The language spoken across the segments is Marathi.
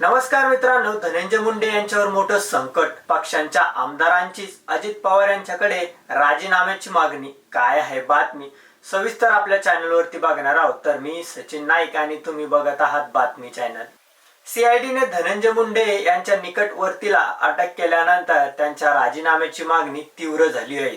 नमस्कार मित्रांनो धनंजय मुंडे यांच्यावर मोठं संकट. पक्षांच्या आमदारांचीच अजित पवार यांच्याकडे राजीनाम्याची मागणी. काय आहे बातमी? सविस्तर आपल्या चॅनलवरती बघणार आहोत. तर मी सचिन नाईक आणि तुम्ही बघत आहात बातमी चॅनल. सीआयडीने धनंजय मुंडे यांच्या निकटवर्तीला अटक केल्यानंतर त्यांच्या राजीनाम्याची मागणी तीव्र झाली आहे.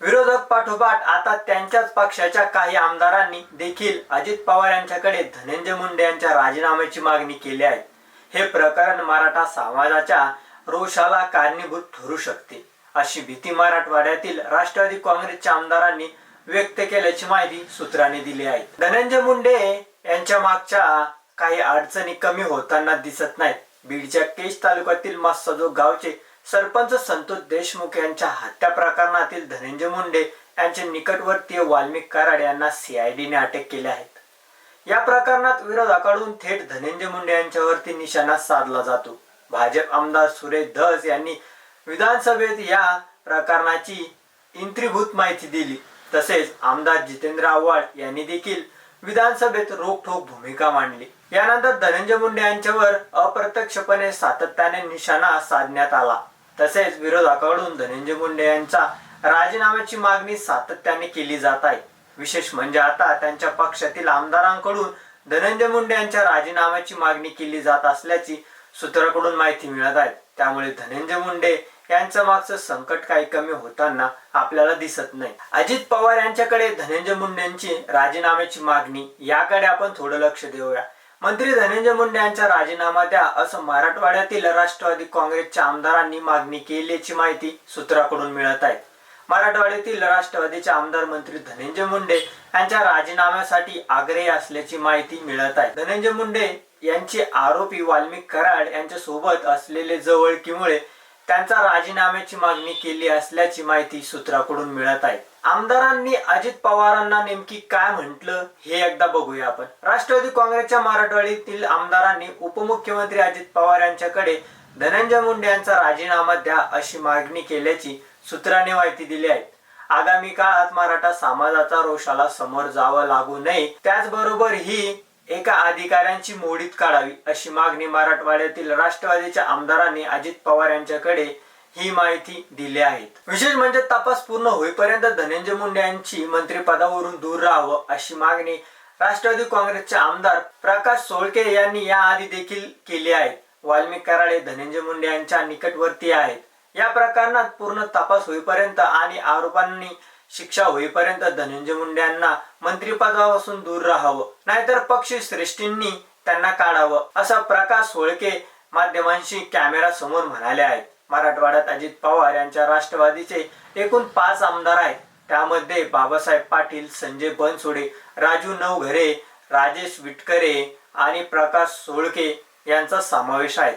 विरोधक पाठोपाठ आता त्यांच्याच पक्षाच्या काही आमदारांनी देखील अजित पवार यांच्याकडे धनंजय मुंडे यांच्या राजीनाम्याची मागणी केली आहे. हे प्रकरण मराठा समाजाच्या रोषाला कारणीभूत ठरू शकते. अशी भीती मराठवाड्यातील राष्ट्रवादी काँग्रेसच्या आमदारांनी व्यक्त केल्याची माहिती सूत्रांनी दिली आहे. धनंजय मुंडे यांच्या मागच्या काही अडचणी कमी होताना दिसत नाहीत. बीडच्या केज तालुक्यातील मस्सजो गावचे सरपंच संतोष देशमुख यांच्या हत्या प्रकरणातील धनंजय मुंडे यांचे निकटवर्तीय वाल्मिक कराड यांना सीआयडीने अटक केले आहे. या प्रकरणात विरोधाकडून थेट धनंजय मुंडे यांच्यावरती निशाणा साधला जातो. भाजप आमदार सुरेश धस यांनी विधानसभेत या प्रकरणाची इंत्रीभूत माहिती दिली. तसेच आमदार जितेंद्र आव्हाड यांनी देखील विधानसभेत रोखठोक भूमिका मांडली. यानंतर धनंजय मुंडे यांच्यावर अप्रत्यक्षपणे सातत्याने निशाणा साधण्यात आला. तसेच विरोधाकडून धनंजय मुंडे यांचा राजीनाम्याची मागणी सातत्याने केली जात आहे. विशेष म्हणजे आता त्यांच्या पक्षातील आमदारांकडून धनंजय मुंडे यांच्या राजीनाम्याची मागणी केली जात असल्याची सूत्राकडून माहिती मिळत आहे. त्यामुळे धनंजय मुंडे यांचं मागचं संकट काही कमी होताना आपल्याला दिसत नाही. अजित पवार यांच्याकडे धनंजय मुंडेंची राजीनाम्याची मागणी याकडे आपण थोडं लक्ष देऊया. मंत्री धनंजय मुंडे यांचा राजीनामा द्या असं मराठवाड्यातील राष्ट्रवादी काँग्रेसच्या आमदारांनी मागणी केल्याची माहिती सूत्राकडून मिळत आहे. मराठवाड्यातील राष्ट्रवादीचे आमदार मंत्री धनंजय मुंडे यांच्या राजीनाम्यासाठी आग्रही असल्याची माहिती मिळत आहे. धनंजय मुंडे यांचे आरोपी वाल्मिक कराड यांच्या सोबत असलेले जवळकीमुळे त्यांचा राजीनाम्याची मागणी केली असल्याची माहिती सूत्राकडून मिळत आहे. आमदारांनी अजित पवारांना नेमकी काय म्हटलं हे एकदा बघूया आपण. राष्ट्रवादी काँग्रेसच्या मराठवाडीतील आमदारांनी उपमुख्यमंत्री अजित पवार यांच्याकडे धनंजय मुंडे यांचा राजीनामा द्या अशी मागणी केल्याची सूत्राने माहिती दिली आहे. आगामी काळात मराठा समाजाचा रोषाला समोर जावं लागू नये. त्याचबरोबर ही एका अधिकाऱ्यांची मोडीत काढावी अशी मागणी मराठवाड्यातील राष्ट्रवादीच्या आमदारांनी अजित पवार यांच्याकडे ही माहिती दिली आहे. विशेष म्हणजे तपास पूर्ण होईपर्यंत धनंजय मुंडे यांची मंत्रिपदावरून दूर राहावं अशी मागणी राष्ट्रवादी काँग्रेसचे आमदार प्रकाश सोळके यांनी याआधी देखील केली आहे. वाल्मिक कराडे धनंजय मुंडे यांच्या निकटवर्ती आहेत. या प्रकरणात पूर्ण तपास होईपर्यंत आणि आरोपांनी शिक्षा होईपर्यंत धनंजय मुंडे यांना मंत्रिपदापासून दूर राहावं नाहीतर पक्ष श्रेष्ठींनी त्यांना काढावं असा प्रकाश सोळके माध्यमांशी कॅमेरा समोर म्हणाले आहेत. मराठवाड्यात अजित पवार यांच्या राष्ट्रवादीचे एकूण पाच आमदार आहेत. त्यामध्ये बाबासाहेब पाटील संजय बनसोडे राजू नवघरे राजेश विटकरे आणि प्रकाश सोळके यांचा समावेश आहे.